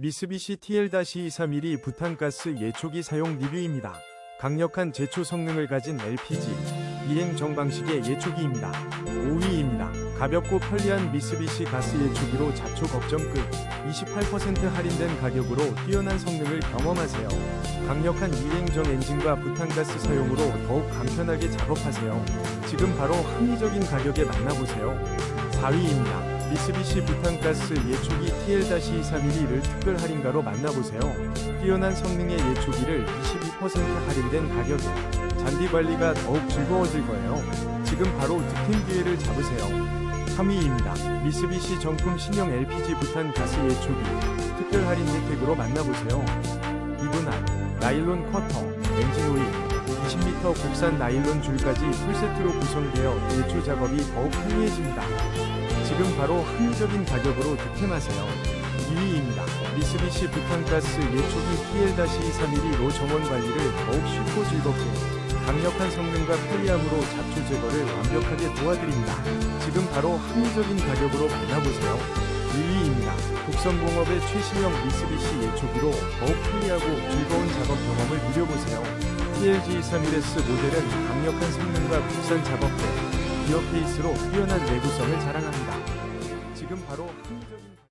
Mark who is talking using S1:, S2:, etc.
S1: 미쓰비시 TL-231이 부탄가스 예초기 사용 리뷰입니다. 강력한 제초 성능을 가진 LPG 비행 정방식의 예초기입니다. 5위입니다. 가볍고 편리한 미쓰비시 가스 예초기로 잡초 걱정 끝. 28% 할인된 가격으로 뛰어난 성능을 경험하세요. 강력한 비행정 엔진과 부탄가스 사용으로 더욱 간편하게 작업하세요. 지금 바로 합리적인 가격에 만나보세요. 4위입니다. 미쓰비시 부탄가스 예초기 TL-231을 특별 할인가로 만나보세요. 뛰어난 성능의 예초기를 22% 할인된 가격에 잔디 관리가 더욱 즐거워질 거예요. 지금 바로 득템 기회를 잡으세요. 3위입니다. 미쓰비시 정품 신형 LPG 부탄 가스 예초기 특별 할인 혜택으로 만나보세요. 이분할, 나일론 커터, 엔진 오일, 20m 국산 나일론 줄까지 풀세트로 구성되어 예초 작업이 더욱 편리해집니다. 지금 바로 합리적인 가격으로 득템하세요. 2위입니다. 미쓰비시 부탄가스 예초기 TL-231로 정원 관리를 더욱 쉽고 즐겁게 강력한 성능과 편리함으로 잡초 제거를 완벽하게 도와드립니다. 지금 바로 합리적인 가격으로 만나보세요. 1위입니다. 국선공업의 최신형 미쓰비시 예초기로 더욱 편리하고 즐거운 작업 경험을 누려보세요. TLG231S 모델은 강력한 성능과 국산 작업대, 기어 페이스로 뛰어난 내구성을 자랑합니다. 지금 바로 합리적인